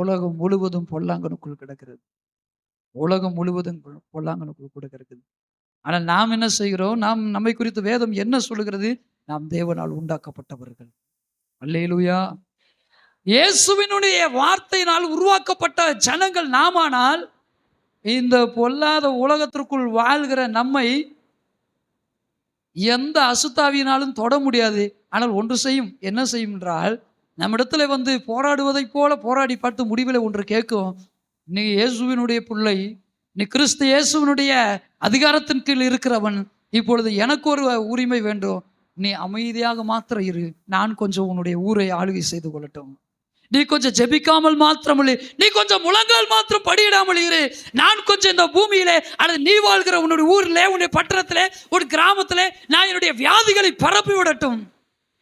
உலகம் முழுவதும் பொல்லாங்கனுக்குள் கிடக்கிறது. உலகம் முழுவதும் பொல்லாங்கனுக்குள் கூட கிடக்குது. ஆனால் நாம் என்ன செய்கிறோம்? நாம் நம்மை குறித்து வேதம் என்ன சொல்லுகிறது? நாம் தேவனால் உண்டாக்கப்பட்டவர்கள். அல்லேலுயா. இயேசுவினுடைய வார்த்தையினால் உருவாக்கப்பட்ட ஜனங்கள் நாமானால் இந்த பொல்லாத உலகத்திற்குள் வாழ்கிற நம்மை எந்த அசுத்தாவியினாலும் தொட முடியாது. ஆனால் ஒன்று செய்யும். என்ன செய்யும் என்றால் நம்மிடத்துல வந்து போராடுவதைப் போல போராடி பார்த்து முடிவில் ஒன்று கேட்கும். நீ இயேசுவினுடைய பிள்ளை நீ கிறிஸ்து இயேசுவினுடைய அதிகாரத்தின் கீழ் இருக்கிறவன். இப்பொழுது எனக்கு ஒரு உரிமை வேண்டும். நீ அமைதியாக மாத்திரம் இரு. நான் கொஞ்சம் உன்னுடைய ஊரை ஆளுகை செய்து கொள்ளட்டும். நீ கொஞ்சம் ஜெபிக்காமல் மாத்திரமில்லை நீ கொஞ்சம் முழங்கால் மாத்திரம் படியிடாமல் இரு. நான் கொஞ்சம் இந்த பூமியிலே அல்லது நீ வாழ்கிற உன்னுடைய ஊரில் உன்னுடைய பட்டணத்திலே உன் கிராமத்திலே நான் என்னுடைய வியாதிகளை பரப்பி விடட்டும்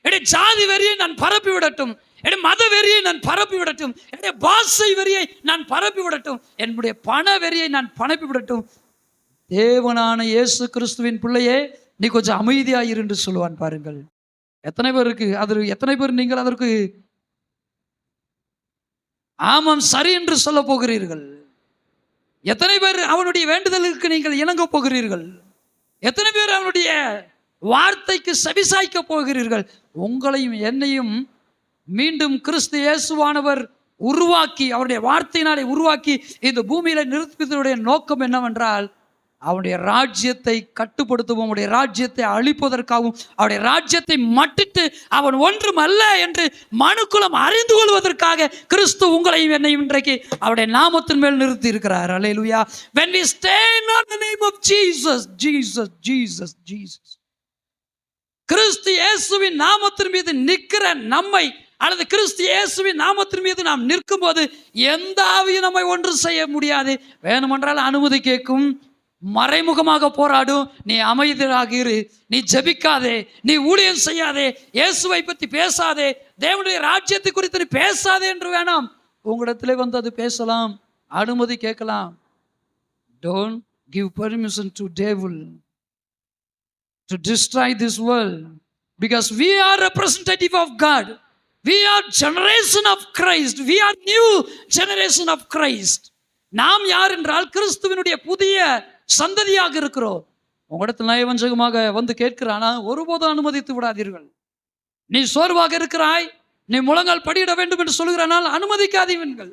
என்னுடைய ஜாதி வரியை நான் பரப்பி விடட்டும் என் மத வெறியை நான் பரப்பி விடட்டும் என்னுடைய பாசை வெறியை நான் பரப்பி விடட்டும் என்னுடைய பண வெறியை நான் பரப்பி விடட்டும் தேவனான இயேசு கிறிஸ்துவின் பிள்ளையே நீ கொஞ்சம் அமைதியாக இரு என்று சொல்லுவான் பாருங்கள். எத்தனை பேர் இருக்கு? அது எத்தனை பேர் நீங்கள் அதற்கு ஆமாம் சரி என்று சொல்ல போகிறீர்கள். எத்தனை பேர் அவனுடைய வேண்டுதலுக்கு நீங்கள் இணங்க போகிறீர்கள்? எத்தனை பேர் அவனுடைய வார்த்தைக்கு செவிசாய்க்க போகிறீர்கள்? உங்களையும் என்னையும் மீண்டும் கிறிஸ்து இயேசுவானவர் உருவாக்கி அவருடைய வார்த்தையினாலே உருவாக்கி இந்த பூமியில நிறுத்துவதனுடைய நோக்கம் என்னவென்றால் அவனுடைய ராஜ்யத்தை கட்டுப்படுத்தவும் அவனுடைய ராஜ்யத்தை அழிப்பதற்காகவும் அவருடைய ராஜ்யத்தை மட்டிட்டு அவன் ஒன்றும் அல்ல என்று மனுக்குலம் அறிந்து கொள்வதற்காக கிறிஸ்து உங்களையும் என்னையும் இன்றைக்கு அவருடைய நாமத்தின் மேல் நிறுத்தி இருக்கிறார் hallelujah when we stand on the name of Jesus Jesus Jesus Jesus கிறிஸ்து இயேசுவின் நாமத்தின் மீது நிற்கிற நம்மை அல்லது கிறிஸ்து இயேசுவின் நாமத்தின் மீது நாம் நிற்கும் போது எந்த ஆவியும் நம்மை ஒன்றும் செய்ய முடியாது. வேணுமென்றால் அனுமதி கேட்கும். மறைமுகமாக போராடும் நீ அமைதியாக இரு நீ ஜெபிக்காதே. நீ ஊழியம் செய்யாதே. இயேசுவை பற்றி பேசாதே. தேவனுடைய ராஜ்யத்தை குறித்து நீ பேசாதே என்று வேணாம். உங்களிடத்திலே வந்து அது பேசலாம். அனுமதி கேட்கலாம். Don't give permission to table to destroy this world because we are representative of God we are generation of Christ we are new generation of Christ நாம் யார் என்றால் கிறிஸ்துவினுடைய புதிய சந்ததியாக இருக்கிறோம். உங்களிடத்தில் நயவஞ்சகமாக வந்து கேட்கிறானா? ஒருபோதும் அனுமதித்து விடாதீர்கள். நீ சோர்வாக இருக்கிறாய். நீ முழங்கால் படியிட வேண்டும் என்று சொல்கிறானால் அனுமதிக்காதீர்கள்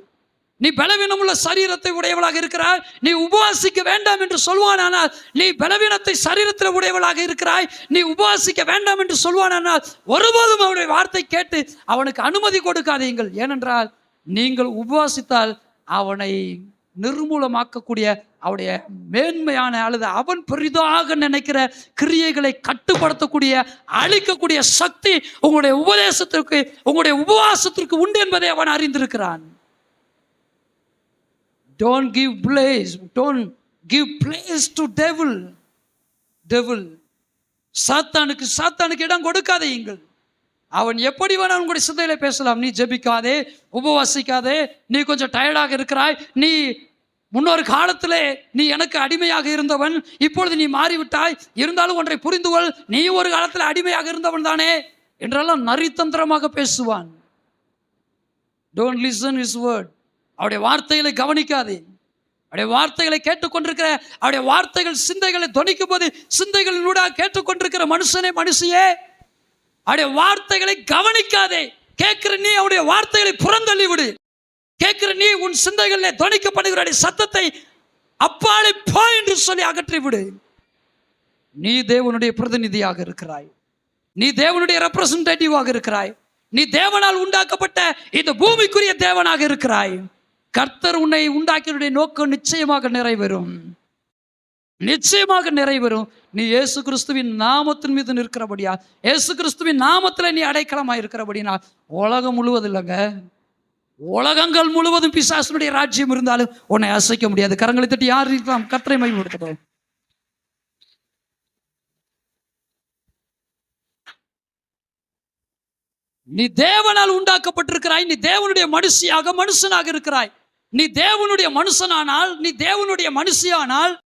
நீ பலவீனமுள்ள சரீரத்தை உடையவளாக இருக்கிறாய். நீ உபவாசிக்க வேண்டாம் என்று சொல்வானானால் நீ பலவீனத்தை சரீரத்தில் உடையவளாக இருக்கிறாய். நீ உபவாசிக்க வேண்டாம் என்று சொல்வானானால் ஒருபோதும் அவனுடைய வார்த்தை கேட்டு அவனுக்கு அனுமதி கொடுக்காதீங்கள் ஏனென்றால் நீங்கள் உபவாசித்தால் அவனை நிர்மூலமாக்கக்கூடிய அவருடைய மேன்மையான அல்லது அவன் பெரிதாக நினைக்கிற கிரியைகளை கட்டுப்படுத்தக்கூடிய அழிக்கக்கூடிய சக்தி உங்களுடைய உபதேசத்திற்கு உங்களுடைய உபவாசத்திற்கு உண்டு என்பதை அவன் அறிந்திருக்கிறான். Don't give place don't give place to devil devil சாத்தானுக்கு சாத்தானுக்கு இடம் கொடுக்காதீங்கள் அவன் எப்படி வேணாலும் உங்களுடைய சிந்தையில பேசலாம். நீ ஜெபிக்காதே உபவாசிக்காதே நீ கொஞ்சம் டயர்டாக இருக்கிறாய் நீ முன்னொரு காலத்திலே நீ எனக்கு அடிமையாக இருந்தவன் இப்பொழுது நீ மாறிவிட்டாய் இருந்தாலும் ஒன்றை புரிந்து கொள் நீ ஒரு காலத்தில் அடிமையாக இருந்தவன் தானே என்றெல்லாம் நரித்தந்திரமாக பேசுவான். டோன்ட் லிசன் இஸ் வேர்ட் அவருடைய வார்த்தைகளை கவனிக்காதே. அவருடைய வார்த்தைகளை கேட்டுக்கொண்டிருக்கிற அவருடைய வார்த்தைகள் சிந்தைகளை துணிக்கும் போது சிந்தைகளினூடாக கேட்டுக்கொண்டிருக்கிற மனுஷனே மனுஷியே. அவருடைய வார்த்தைகளை கவனிக்காதே. கேட்கிற நீ அவருடைய வார்த்தைகளை புறந்தள்ளி விடு கேட்கிற நீ உன் சிந்தைகளில் துணிக்கப்படுகிற சத்தத்தை அப்பாலே போ என்று சொல்லி அகற்றி விடு நீ தேவனுடைய பிரதிநிதியாக இருக்கிறாய். நீ தேவனுடைய ரெப்ரசன்டேட்டிவாக இருக்கிறாய். நீ தேவனால் உண்டாக்கப்பட்ட இந்த பூமிக்குரிய தேவனாக இருக்கிறாய். கர்த்தர் உன்னை உண்டாக்கினுடைய நோக்கம் நிச்சயமாக நிறைவேறும். நிச்சயமாக நிறைவேறும். நீ இயேசு கிறிஸ்துவின் நாமத்தின் மீது நிற்கிறபடியா? இயேசு கிறிஸ்துவின் நாமத்தில் நீ அடைக்கலமாக இருக்கிறபடினா? உலகம் முழுவதும் இல்லைங்க உலகங்கள் முழுவதும் பிசாசனுடைய ராஜ்யம் இருந்தாலும் உன்னை அசைக்க முடியாது. கரங்களை தட்டி யார் இருக்கலாம்? கர்த்தரை மைப்படுத்தட்டும் நீ தேவனால் உண்டாக்கப்பட்டிருக்கிறாய். நீ தேவனுடைய மனுஷியாக மனுஷனாக இருக்கிறாய். நீ தேவனுடைய மனுஷனானால் நீ தேவனுடைய மனுஷியானால்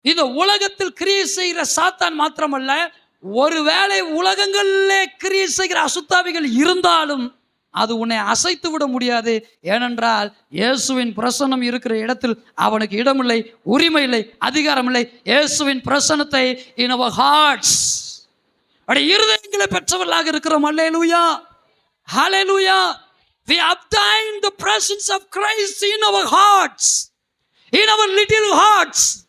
இந்த உலகத்தில் கிரியை செய்கிற சாத்தான் மாத்திரமல்ல ஒருவேளை உலகங்களிலே கிரியை செய்கிற அசுத்தாவிகள் இருந்தாலும் அது உன்னை அசைத்து விட முடியாது. ஏனென்றால் இயேசுவின் பிரசன்னம் இருக்கிற இடத்தில் அவனுக்கு இடமில்லை உரிமை இல்லை அதிகாரம் இல்லை இயேசுவின் பிரசன்னத்தை இன் அவர் ஹார்ட்ஸ் அப்படி இருதயங்களை பெற்றவர்களாக இருக்கிறோம். அல்லேலூயா. லூயா we obtain the presence of Christ in our hearts in our little hearts.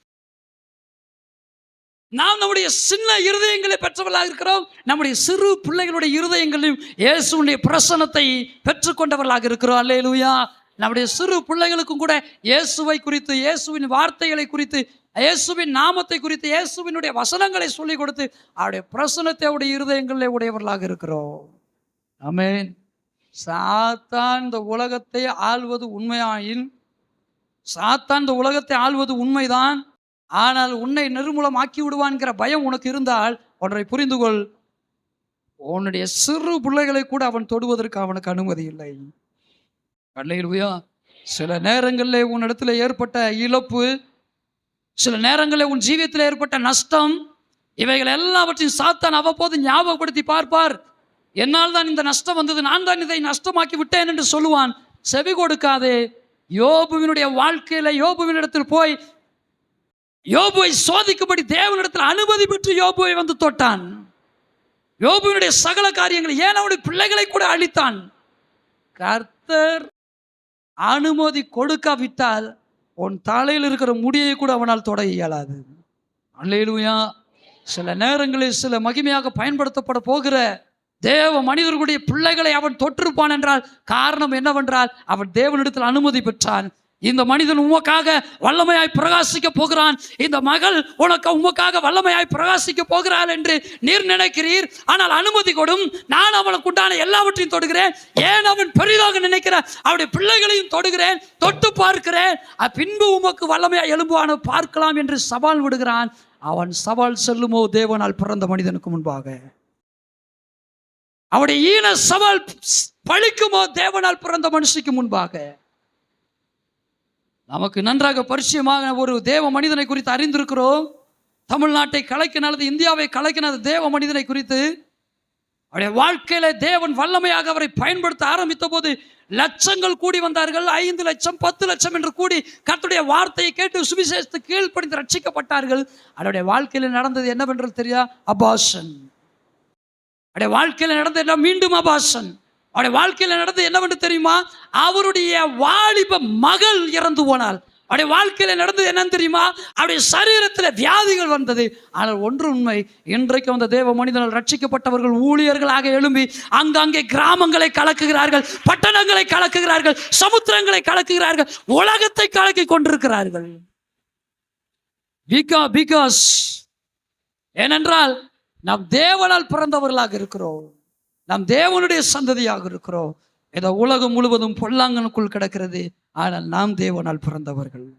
நாம் நம்முடைய சின்ன இருதயங்களை பெற்றவர்களாக இருக்கிறோம். நம்முடைய சிறு பிள்ளைகளுடைய இருதயங்களையும் இயேசுடைய பிரசனத்தை பெற்றுக்கொண்டவர்களாக இருக்கிறோம். அல்லேலூயா. நம்முடைய சிறு பிள்ளைகளுக்கும் கூட இயேசுவை குறித்து இயேசுவின் வார்த்தைகளை குறித்து இயேசுவின் நாமத்தை குறித்து இயேசுவினுடைய வசனங்களை சொல்லிக் கொடுத்து அவருடைய பிரசனத்தை அவருடைய இருதயங்களிலே உடையவர்களாக இருக்கிறோம். அமேன் சாத்தான் இந்த உலகத்தை ஆள்வது உண்மையாயின் சாத்தான் இந்த உலகத்தை ஆள்வது உண்மைதான். ஆனால் உன்னை நிர்மூலமாக்கி விடுவான்கிற பயம் உனக்கு இருந்தால் ஒன்றை புரிந்து கொள் உன்னுடைய சிறு பிள்ளைகளை கூட அவன் தொடுவதற்கு அவனுக்கு அனுமதி இல்லை. அல்லேலூயா சில நேரங்களில் உன்னிடத்தில் ஏற்பட்ட இழப்பு சில நேரங்களில் உன் ஜீவியத்தில் ஏற்பட்ட நஷ்டம் இவைகள் எல்லாவற்றையும் சாத்தான் அவ்வப்போது ஞாபகப்படுத்தி பார்ப்பார். என்னால் தான் இந்த நஷ்டம் வந்தது? நான் தான் இதை நஷ்டமாக்கி விட்டேன் என்று சொல்லுவான். செவி கொடுக்காதே. யோபுவினுடைய வாழ்க்கையில யோபுவினிடத்தில் போய் யோபுவை சோதிக்கும்படி தேவனிடத்தில் அனுமதி பெற்று யோபுவை வந்து தொட்டான். யோபுவினுடைய சகல காரியங்களை ஏன் அவனுடைய பிள்ளைகளை கூட அழித்தான்? கர்த்தர் அனுமதி கொடுக்காவிட்டால் உன் தலையில் இருக்கிற முடியை கூட அவனால் தொட இயலாது. அல்லேலூயா. சில நேரங்களில் சில மகிமையாக பயன்படுத்தப்பட போகிற தேவ மனிதர்களுடைய பிள்ளைகளை அவன் தொற்றிருப்பான் என்றால் காரணம் என்னவென்றால் அவன் தேவனிடத்தில் அனுமதி பெற்றான். இந்த மனிதன் உமக்காக வல்லமையாய் பிரகாசிக்க போகிறான். இந்த மகள் உனக்கு உமக்காக வல்லமையாய் பிரகாசிக்க போகிறாள் என்று நீர் நினைக்கிறீர். ஆனால் அனுமதி கொடும். நான் அவனுக்கு உண்டான எல்லாவற்றையும் தொடுகிறேன். ஏன் அவன் பெரிதாக நினைக்கிறான்? அவருடைய பிள்ளைகளையும் தொடுகிறேன். தொட்டு பார்க்கிறேன். பின்பு உமக்கு வல்லமையாய் எழும்புவான பார்க்கலாம் என்று சவால் விடுகிறான். அவன் சவால் செல்லுமோ தேவனால் பிறந்த மனிதனுக்கு முன்பாக. அவருடைய ஈன சவால் பழிக்குமோ தேவனால் பிறந்த மனுஷிக்கு முன்பாக நமக்கு நன்றாக பரிச்சயமாக ஒரு தேவ மனிதனை குறித்து அறிந்திருக்கிறோம். தமிழ்நாட்டை கலக்கினது இந்தியாவை கலைக்கினது தேவ மனிதனை குறித்து. அவருடைய வாழ்க்கையில தேவன் வல்லமையாக அவரை பயன்படுத்த ஆரம்பித்த போது லட்சங்கள் கூடி வந்தார்கள். ஐந்து லட்சம் பத்து லட்சம் என்று கூடி கத்துடைய வார்த்தையை கேட்டு சுவிசேஷத்து கீழ்ப்படிந்து ரட்சிக்கப்பட்டார்கள். அவருடைய வாழ்க்கையில் நடந்தது என்னவென்று தெரியா? அபாஷன். அவருடைய வாழ்க்கையில் நடந்த என்ன மீண்டும் அபாசன். அவருடைய வாழ்க்கையில் நடந்தது என்னவென்று தெரியுமா? அவருடைய வாலிப மகள் இறந்து போனாள். அவருடைய வாழ்க்கையில் நடந்தது என்னன்னு தெரியுமா? அவருடைய சரீரத்தில் வியாதிகள் வந்தது. ஆனால் ஒன்று உண்மை இன்றைக்கு அந்த தேவ மனிதனால் ரட்சிக்கப்பட்டவர்கள் ஊழியர்களாக எழும்பி அங்கங்கே கிராமங்களை கலக்குகிறார்கள் பட்டணங்களை கலக்குகிறார்கள் சமுத்திரங்களை கலக்குகிறார்கள் உலகத்தை கலக்கி கொண்டிருக்கிறார்கள். பிகா பிகாஸ் ஏனென்றால் நாம் தேவனால் பிறந்தவர்களாக இருக்கிறோம். நாம் தேவனுடைய சந்ததியாக இருக்கிறோம். ஏதோ உலகம் முழுவதும் பொல்லாங்கனுக்குள் கிடக்கிறது. ஆனால் நாம் தேவனால் பிறந்தவர்கள்.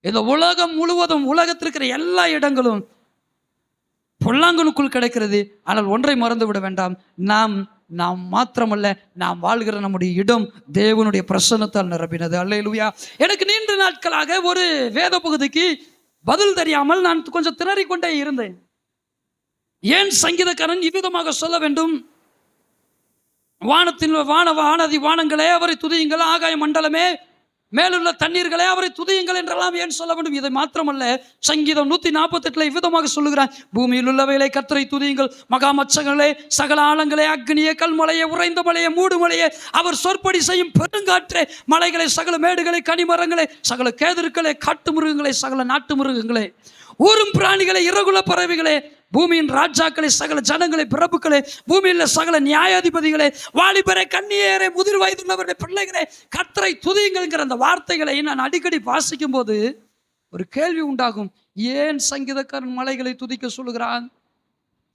இந்த உலகம் முழுவதும் உலகத்திற்கிற எல்லா இடங்களும் பொல்லாங்கனுக்குள் கிடைக்கிறது. ஆனால் ஒன்றை மறந்து விட வேண்டாம். நாம் நாம் மாத்திரமல்ல நாம் வாழ்கிற நம்முடைய இடம் தேவனுடைய பிரசன்னத்தால் நிரப்பினது அல்லேலூயா. எனக்கு நீண்ட நாட்களாக ஒரு வேத பகுதிக்கு பதில் தெரியாமல் நான் கொஞ்சம் திணறிக்கொண்டே இருந்தேன். ஏன் சங்கீதக்காரன் இவ்விதமாக சொல்ல வேண்டும்? வானத்தின் வான வானதி வானங்களே அவரை துதியுங்கள் ஆகாய மண்டலமே மேலுள்ள தண்ணீர்களே அவரை துதியுங்கள் என்றெல்லாம் ஏன் சொல்ல வேண்டும்? இதை மாத்திரமல்ல சங்கீதம் நூத்தி நாற்பத்தெட்டில் இவ்விதமாக சொல்லுகிறான். பூமியில் உள்ளவைகளை கத்தரை துதியுங்கள். மகாமச்சங்களே சகல ஆழங்களே அக்னியே கல்மலையே உறைந்த மலையே மூடு மலையே அவர் சொற்படி செய்யும் பெருங்காற்றே மலைகளை சகல மேடுகளை கனிமரங்களே சகல கேதர்களே காட்டு மிருகங்களே சகல நாட்டு மிருகங்களே ஊரும் பிராணிகளே இறகுல பறவைகளே பூமியின் ராஜாக்களை சகல ஜனங்களை பிரபுக்களை பூமியில் சகல நியாயாதிபதிகளை வாலிபரை கண்ணியரை முதிர் வயதுள்ளவர்களே பிள்ளைகளே கத்தரை துதியுங்கள்ங்கிற அந்த வார்த்தைகளை நான் அடிக்கடி வாசிக்கும் போது ஒரு கேள்வி உண்டாகும். ஏன் சங்கீதக்காரன் மலைகளை துதிக்க சொல்லுகிறான்?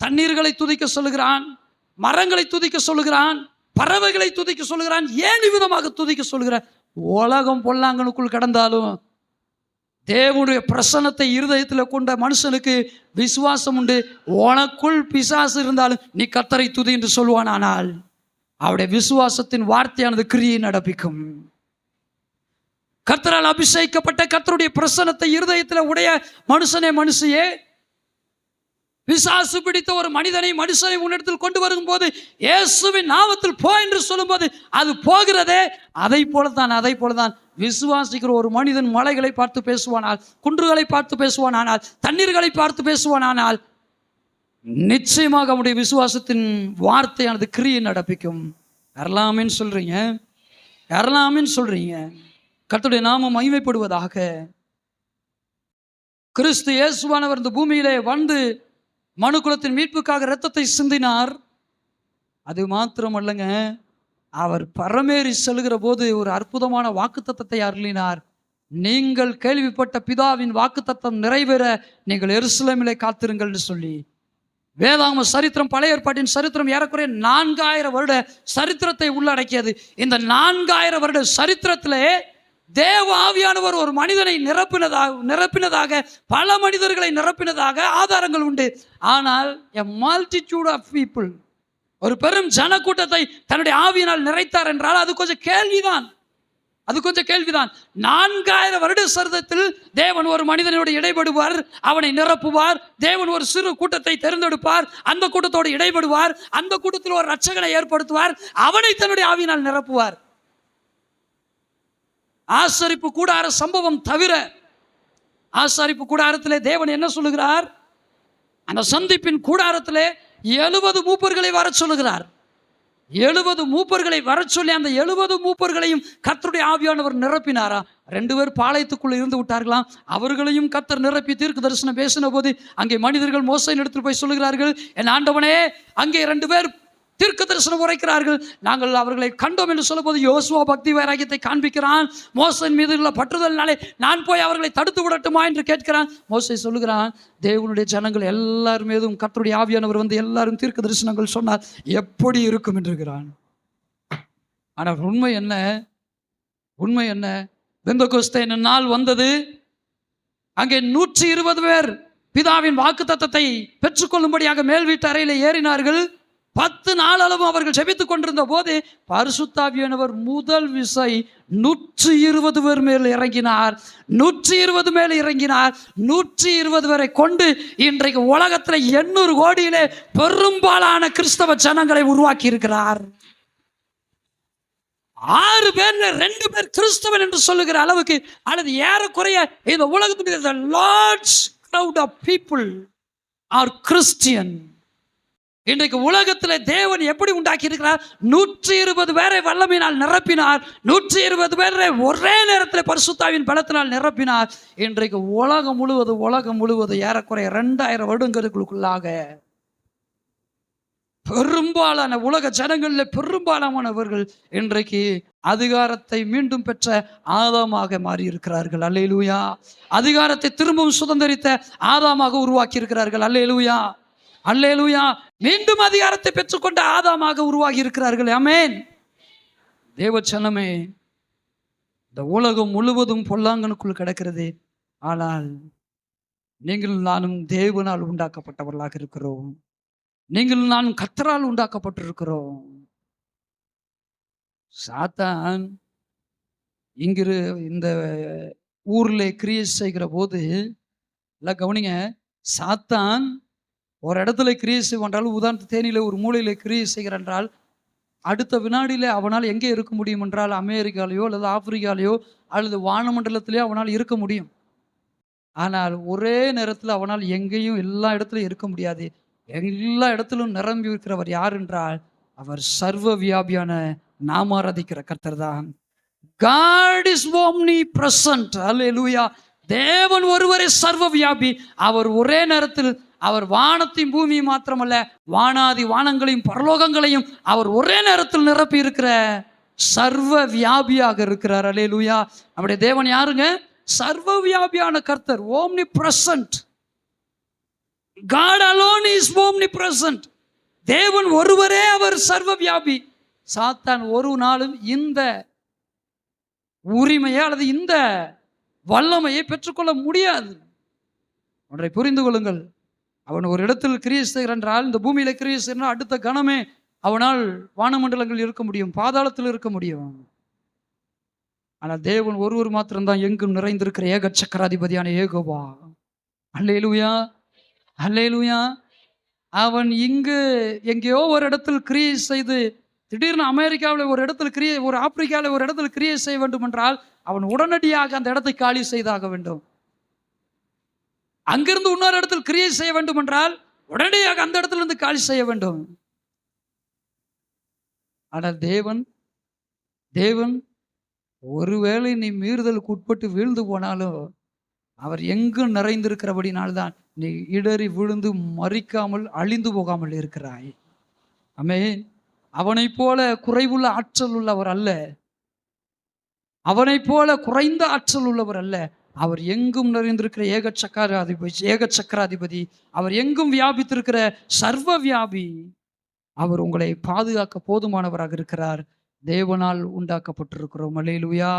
தண்ணீர்களை துதிக்க சொல்லுகிறான்? மரங்களை துதிக்க சொல்லுகிறான்? பறவைகளை துதிக்க சொல்லுகிறான்? ஏன் விதமாக துதிக்க சொல்லுகிறான் உலகம் பொல்லாங்கனுக்குள் கடந்தாலும் தேவனுடைய பிரசன்னத்தை இருதயத்தில் கொண்ட மனுஷனுக்கு விசுவாசம் உண்டு. உனக்குள் பிசாசு இருந்தாலும் நீ கத்தரை துதி என்று சொல்லுவான் ஆனால் அவருடைய விசுவாசத்தின் வார்த்தையானது கிரியை நடப்பிக்கும். கர்த்தரால் அபிஷேகிக்கப்பட்ட கர்த்தருடைய பிரசன்னத்தை இருதயத்தில் உடைய மனுஷனே மனுஷியே விசாசு பிடித்த ஒரு மனிதனை மனுஷனை உன்னிடத்தில் கொண்டு வரும்போது இயேசுவின் நாமத்தில் போ என்று சொல்லும்போது அது போகிறதே அதை போலதான் அதை போலதான் விசுவாசிக்கிற ஒரு மனிதன் மலைகளை பார்த்து பேசுவானால் குன்றுகளை பார்த்து பேசுவானானால் தண்ணீர்களை பார்த்து பேசுவானானால் நிச்சயமாக அவனுடைய விசுவாசத்தின் வார்த்தையானது கிரியை நடப்பிக்கும். யாரெல்லாமேன்னு சொல்றீங்க? யாரெல்லாமேன்னு சொல்றீங்க? கத்துடைய நாமம் மகிமைப்படுவதாக. கிறிஸ்து இயேசுவானவர் இந்த பூமியிலே வந்து மனுக்குலத்தின் மீட்புக்காக இரத்தத்தை சிந்தினார். அது மாத்திரம் அல்லங்க அவர் பரமேறி செல்கிற போது ஒரு அற்புதமான வாக்குத்தத்தத்தை அருளினார். நீங்கள் கேள்விப்பட்ட பிதாவின் வாக்குத்தத்தம் நிறைவேற நீங்கள் எருசலேமிலே காத்திருங்கள்னு சொல்லி. வேதாம சரித்திரம் பழைய ஏற்பாட்டின் சரித்திரம் ஏறக்குறைய நான்காயிரம் வருட சரித்திரத்தை உள்ளடக்கியது. இந்த நான்காயிரம் வருட சரித்திரத்திலே தேவ ஆவியானவர் ஒரு மனிதனை நிரப்பினதாக நிரப்பினதாக பல மனிதர்களை நிரப்பினதாக ஆதாரங்கள் உண்டு. ஆனால் எ மல்டிடியூட் ஆஃப் பீப்புள் ஒரு பெரும் ஜனக்கூட்டத்தை தன்னுடைய ஆவியினால் நிறைத்தார் என்றால் அது கொஞ்சம் கேள்விதான். அது கொஞ்சம் கேள்விதான். நான்காயிரம் வருட சரிதத்தில் தேவன் ஒரு மனிதனோடு இடைபடுவார் அவனை நிரப்புவார். தேவன் ஒரு சிறு கூட்டத்தை தேர்ந்தெடுப்பார் அந்த கூட்டத்தோடு இடைபடுவார் அந்த கூட்டத்தில் ஒரு ரட்சகனை ஏற்படுத்துவார் அவனை தன்னுடைய ஆவியினால் நிரப்புவார். ஆசரிப்பு கூடார சம்பவம் தவிர ஆசாரிப்பு கூடாரத்திலே தேவன் என்ன சொல்லுகிறார்? அந்த சந்திப்பின் கூடாரத்திலே எழுபது மூப்பர்களை வர சொல்லுகிறார். எழுபது மூப்பர்களை வர சொல்லி அந்த எழுபது மூப்பர்களையும் கர்த்தருடைய ஆவியானவர் நிரப்பினாரா? ரெண்டு பேர் பாளையத்துக்குள்ளே இருந்து விட்டார்களாம் அவர்களையும் கர்த்தர் நிரப்பி தீர்க்க தரிசனம் பேசின போது அங்கே மனிதர்கள் மோசையின் எடுத்துட்டு போய் சொல்லுகிறார்கள் என் ஆண்டவனே அங்கே ரெண்டு பேர் தீர்க்க தரிசனம் உரைக்கிறார்கள். நாங்கள் அவர்களை கண்டோம் என்று சொல்லும்போது யோசுவா பக்தி வைராகியத்தை காண்பிக்கிறான். மோசன் மீது உள்ள பற்றுதல்னாலே நான் போய் அவர்களை தடுத்து விடட்டுமா என்று கேட்கிறான். மோசை சொல்லுகிறான் தேவனுடைய ஜனங்கள் எல்லார் மீதும் கத்தருடைய ஆவியானவர் வந்து எல்லாரும் தீர்க்க தரிசனங்கள் சொன்னார் எப்படி இருக்கும்? என்று இருக்கிறான் ஆனால் உண்மை என்ன? உண்மை என்ன? பெந்தகோஸ்தே நாள் வந்தது? அங்கே நூற்றி இருபது பேர் பிதாவின் வாக்கு தத்தத்தை பெற்றுக்கொள்ளும்படியாக மேல் வீட்டு அறையில் ஏறினார்கள். பத்து நாளளவும் அவர்கள் செபித்துக் கொண்டிருந்த போது பரிசுத்தாவியானவர் முதல் விசை நூற்றி இருபது பேர் மேல் இறங்கினார். நூற்றி இருபது மேல் இறங்கினார். நூற்றி இருபது பேரை கொண்டு இன்றைக்கு உலகத்தில் எண்ணூறு கோடியிலே பெரும்பாலான கிறிஸ்தவ ஜனங்களை உருவாக்கி இருக்கிறார் ஆறு பேர்ல ரெண்டு பேர் கிறிஸ்தவன் என்று சொல்லுகிற அளவுக்கு அல்லது ஏறக்குறைய இந்த உலகத்துடைய large crowd of people are Christian இன்றைக்கு உலகத்தில் தேவன் எப்படி உண்டாக்கி இருக்கிறார் நூற்றி இருபது பேரை வல்லமையினால் நிரப்பினார். நூற்றி இருபது பேரை ஒரே நேரத்தில் பரிசுத்தாவின் பலத்தினால் நிரப்பினார். இன்றைக்கு உலகம் முழுவதும் உலகம் முழுவதும் ஏறக்குறைய ரெண்டாயிரம் வருடங்களுக்குள்ளாக பெரும்பாலான உலக ஜனங்களில் பெரும்பாலானவர்கள் இன்றைக்கு அதிகாரத்தை மீண்டும் பெற்ற ஆதாமாக மாறி இருக்கிறார்கள் அல்லேலூயா. அதிகாரத்தை திரும்பவும் சுதந்திரித்த ஆதாமாக உருவாக்கி இருக்கிறார்கள் அல்லேலூயா. அல்லேலூயா. மீண்டும் அதிகாரத்தை பெற்றுக்கொண்ட ஆதாமாக உருவாகி இருக்கிறார்கள். அமேன் தேவச்சனமே இந்த உலகம் முழுவதும் பொல்லாங்கனுக்குள் கிடக்கிறது. ஆனால் நீங்கள் நானும் தேவனால் உண்டாக்கப்பட்டவர்களாக இருக்கிறோம். நீங்கள் நானும் கத்தரால் உண்டாக்கப்பட்டிருக்கிறோம். சாத்தான் இங்கிரு இந்த ஊர்ல கிரியேட் செய்கிற போது எல்லாம் கவனிங்க. சாத்தான் ஒரு இடத்துல கிரியை செய்வென்றால் உதாரணத்து தேனியில் ஒரு மூலையில் கிரியை செய்கிறான் என்றால் அடுத்த வினாடியில் அவனால் எங்கே இருக்க முடியும் என்றால் அமெரிக்காலேயோ அல்லது ஆப்பிரிக்காலேயோ அல்லது வானமண்டலத்திலேயோ அவனால் இருக்க முடியும். ஆனால் ஒரே நேரத்தில் அவனால் எங்கேயும் எல்லா இடத்துலையும் இருக்க முடியாது. எல்லா இடத்திலும் நிரம்பி இருக்கிறவர் யார் என்றால் அவர் சர்வ வியாபியான நாம் ஆராதிக்கிற கர்த்தர் தான். God is omnipresent hallelujah தேவன் ஒருவரே சர்வ வியாபி. அவர் ஒரே நேரத்தில் அவர் வானத்தையும் பூமியும் மாத்திரமல்ல வானாதி வானங்களையும் பரலோகங்களையும் அவர் ஒரே நேரத்தில் நிரப்பி இருக்கிற சர்வ வியாபியாக இருக்கிறார். அல்லேலூயா நம்முடைய தேவன் யாருங்க? சர்வ வியாபியான கர்த்தர் omnipresent God alone is omnipresent தேவன் ஒருவரே அவர் சர்வ வியாபி. சாத்தான் ஒரு நாளும் இந்த உரிமையை அல்லது இந்த வல்லமையை பெற்றுக்கொள்ள முடியாது. ஒன்றை புரிந்து கொள்ளுங்கள். அவன் ஒரு இடத்தில் கிரியை செய்கிறான் என்றால் இந்த பூமியில கிரியை செய்கிறான் அடுத்த கணமே அவனால் வானமண்டலங்கள் இருக்க முடியும் பாதாளத்தில் இருக்க முடியும். ஆனால் தேவன் ஒருவர் மாத்திரம்தான் எங்கும் நிறைந்திருக்கிற ஏக சக்கராதிபதியான ஏகோவா அல்லேலுயா அல்லேலுயா. அவன் இங்கு எங்கேயோ ஒரு இடத்தில் கிரியை செய்து திடீர்னு அமெரிக்காவில் ஒரு இடத்துல கிரியை ஒரு ஆப்பிரிக்காவில் ஒரு இடத்துல கிரியை செய்ய வேண்டும் என்றால் அவன் உடனடியாக அந்த இடத்தை காலி செய்தாக வேண்டும். அங்கிருந்து இன்னொரு இடத்தில் கிரியை செய்ய வேண்டும் என்றால் உடனடியாக அந்த இடத்துல இருந்து காலி செய்ய வேண்டும். ஆனால் தேவன் தேவன் ஒருவேளை நீ மீறுதலுக்கு உட்பட்டு வீழ்ந்து போனாலும் அவர் எங்கும் நிறைந்திருக்கிறபடினால்தான் நீ இடறி விழுந்து மறிக்காமல் அழிந்து போகாமல் இருக்கிறாய். ஆமென். அவனைப் போல குறைவுள்ள ஆற்றல் உள்ளவர் அல்ல. அவனைப் போல குறைந்த ஆற்றல் உள்ளவர் அல்ல. அவர் எங்கும் நிறைந்திருக்கிற ஏக சக்கராதிபதி ஏக சக்கராதிபதி அவர் எங்கும் வியாபித்திருக்கிற சர்வ வியாபி அவர் உங்களை பாதுகாக்க போதுமானவராக இருக்கிறார். தேவனால் உண்டாக்கப்பட்டிருக்கிறோம். Hallelujah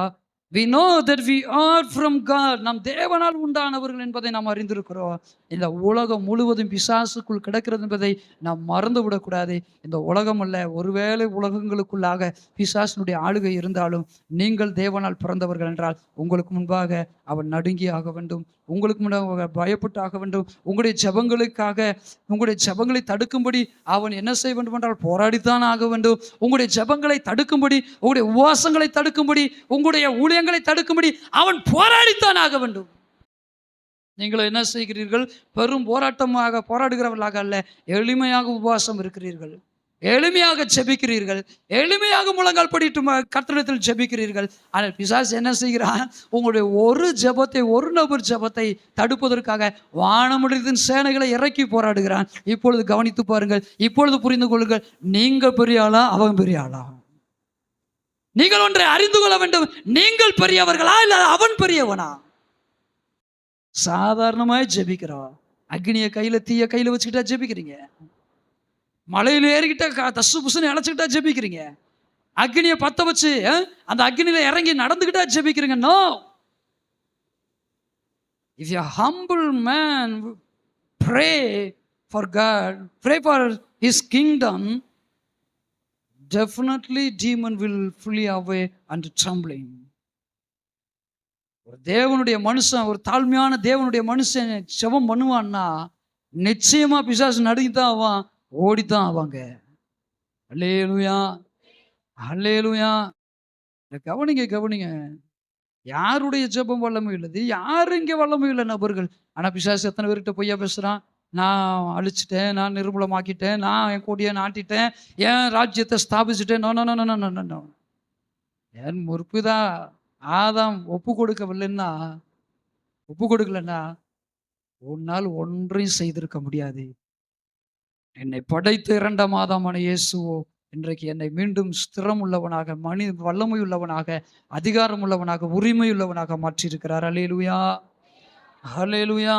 we know that we are from God நாம் தேவனால் உண்டானவர்கள் என்பதை நாம் அறிந்திருக்கிறோம். இந்த உலகம் முழுவதும் பிசாசுக்குள் கிடக்கிறது என்பதை நாம் மறந்து விடக்கூடாது. இந்த உலகம் அல்ல ஒருவேளை உலகங்களுக்குள்ளாக பிசாசினுடைய ஆளுகை இருந்தாலும் நீங்கள் தேவனால் பிறந்தவர்கள் என்றால் உங்களுக்கு முன்பாக அவன் நடுங்கி ஆக வேண்டும். உங்களுக்கு முன்பாக பயப்பட்டு ஆக வேண்டும். உங்களுடைய ஜெபங்களுக்காக உங்களுடைய ஜெபங்களை தடுக்கும்படி அவன் என்ன செய்ய வேண்டும் என்றால் போராடித்தான் ஆக வேண்டும். உங்களுடைய ஜெபங்களை தடுக்கும்படி உங்களுடைய உபவாசங்களை தடுக்கும்படி உங்களுடைய காரியங்களை தடுக்கும்படி அவன் போராடித்தான் ஆக வேண்டும். நீங்கள் என்ன செய்கிறீர்கள்? பெரும் போராட்டமாக போராடுகிறவர்களாக அல்ல எளிமையாக உபவாசம் இருக்கிறீர்கள். எளிமையாக ஜெபிக்கிறீர்கள். எளிமையாக முழங்கால் படிட்டு கர்த்தனத்தில் ஜெபிக்கிறீர்கள். ஆனால் பிசாசு என்ன செய்கிறான்? உங்களுடைய ஒரு ஜெபத்தை ஒரு நபர் ஜெபத்தை தடுப்பதற்காக வானமுடித்தின் சேனைகளை இறக்கி போராடுகிறான். இப்பொழுது கவனித்து பாருங்கள். இப்பொழுது புரிந்து கொள்ளுங்கள். நீங்கள் பெரிய ஆளா அவன் பெரிய ஆளா நீங்கள் ஒன்றை அறிந்து கொள்ள வேண்டும். நீங்கள் பெரியவர்களா இல்ல அவன் பெரியவனா? சாதாரணமாய் ஜெபிக்கிறோம் அக்னியை கையில தீய கையில வச்சுக்கிட்டா ஜெபிக்கிறீங்க. மலையில ஏறிக்கிட்டா க- தசு புசுன்னு இழைச்சிக்கிட்டா ஜெபிக்கிறீங்க. அக்னியை பத்த வச்சு அந்த அக்னியில இறங்கி நடந்துக்கிட்டா ஜெபிக்கிறீங்க. No if you humble man pray for God pray for his kingdom definitely demon will fully away and trampling ஒரு தேவனுடைய மனுஷன் ஒரு தாழ்மையான தேவனுடைய மனுஷன் செவம் பண்ணுவான்னா நிச்சயமாக பிசாசு நடுங்கித்தான் ஆவான் ஓடி தான் ஆவாங்க. அல்லேலுயா அல்லேலுயா. கவனிங்க கவனிங்க. யாருடைய ஜெபம் வல்லமை உள்ளது யாரும் இங்கே வல்லமை இல்லை நபர்கள்? ஆனால் பிசாசு எத்தனை பேர்கிட்ட பொய்யா பேசுகிறான் நான் அழிச்சிட்டேன் நான் நிர்மூலமாக்கிட்டேன் நான் என் கூடிய நாட்டிட்டேன் என் ராஜ்யத்தை ஸ்தாபிச்சுட்டேன். No no no no no no என் முற்புதா ஆதாம் ஒப்பு கொடுக்கவில்லைன்னா ஒப்பு கொடுக்கலன்னா உன்னால் ஒன்றையும் செய்திருக்க முடியாது. என்னை படைத்த இரண்டாம் மாதமான இயேசுவோ இன்றைக்கு என்னை மீண்டும் ஸ்திரம் உள்ளவனாக மணி வல்லமை உள்ளவனாக அதிகாரம் உள்ளவனாக உரிமை உள்ளவனாக மாற்றியிருக்கிறார். Alleluia alleluia